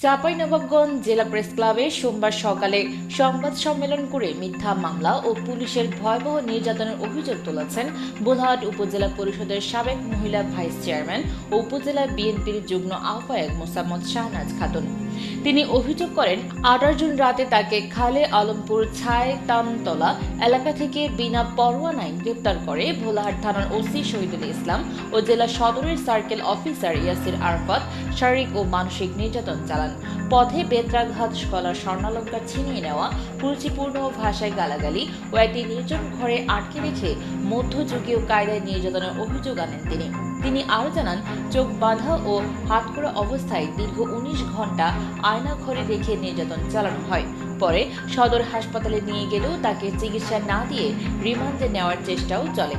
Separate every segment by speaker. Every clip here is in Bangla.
Speaker 1: চাঁপাইনবাবগঞ্জ জেলা প্রেস ক্লাবে সোমবার সকালে সংবাদ সম্মেলন করে মিথ্যা মামলা ও পুলিশের ভয়াবহ নির্যাতনের অভিযোগ তুলেছেন বোধহাট উপজেলা পরিষদের সাবেক মহিলা ভাইস চেয়ারম্যান ও উপজেলা বিএনপির যুগ্ম আহ্বায়ক মোসাম্মদ শাহনাজ খাতুন। তিনি অভিযোগ করেন আঠাশ জুন রাতে তাকে খালে আলমপুর ছায় তামতলা এলাকা থেকে বিনা পরোয়ানায় গ্রেপ্তার করে ভোলাহাট থানার ওসি শহীদুল ইসলাম ও জেলা সদরের সার্কেল অফিসার ইয়াসির আরফাত শারীরিক ও মানসিক নির্যাতন চালান। পথে বেত্রাঘাত গলার স্বর্ণালঙ্কার ছিনিয়ে নেওয়া কুরুচিপূর্ণ ভাষায় গালাগালি ও একটি নির্জন ঘরে আটকে রেখে মধ্যযুগীয় কায়দায় নির্যাতনের অভিযোগ আনেন তিনি। তিনি আরও জানান, চোখ বাঁধা ও হাতকড়া অবস্থায় দীর্ঘ উনিশ ঘণ্টা আয়না ঘরে রেখে নির্যাতন চালানো হয়। পরে সদর হাসপাতালে নিয়ে গেলেও তাকে চিকিৎসা না দিয়ে রিমান্ডে নেওয়ার চেষ্টাও চলে।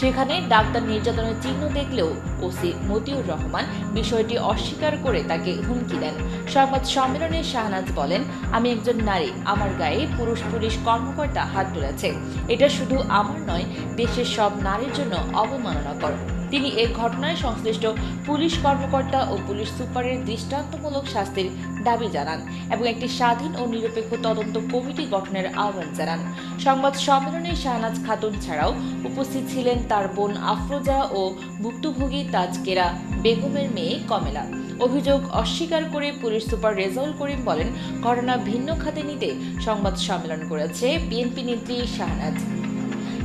Speaker 1: সেখানে ডাক্তার নির্যাতনের চিহ্ন দেখলেও ওসি মতিউর রহমান বিষয়টি অস্বীকার করে তাকে হুমকি দেন। সংবাদ সম্মেলনে শাহনাজ বলেন, আমি একজন নারী, আমার গায়ে পুরুষ পুলিশ কর্মকর্তা হাত তুলেছে। এটা শুধু আমার নয়, দেশের সব নারীর জন্য অবমাননাকর। তিনি এ ঘটনায় সংশ্লিষ্ট পুলিশ কর্মকর্তা ও পুলিশ সুপারের দৃষ্টান্তমূলক শাস্তির দাবি জানান এবং একটি স্বাধীন ও নিরপেক্ষ তদন্ত কমিটি গঠনের আহ্বান জানান। সংবাদ সম্মেলনে শাহনাজ খাতুন ছাড়াও উপস্থিত ছিলেন তার বোন আফরোজা ও ভুক্তভোগী তাজকেরা বেগমের মেয়ে কমেলা। অভিযোগ অস্বীকার করে পুলিশ সুপার রেজাউল করিম বলেন, ঘটনা ভিন্ন খাতে নিতে সংবাদ সম্মেলন করেছে বিএনপি নেত্রী Shahnaz.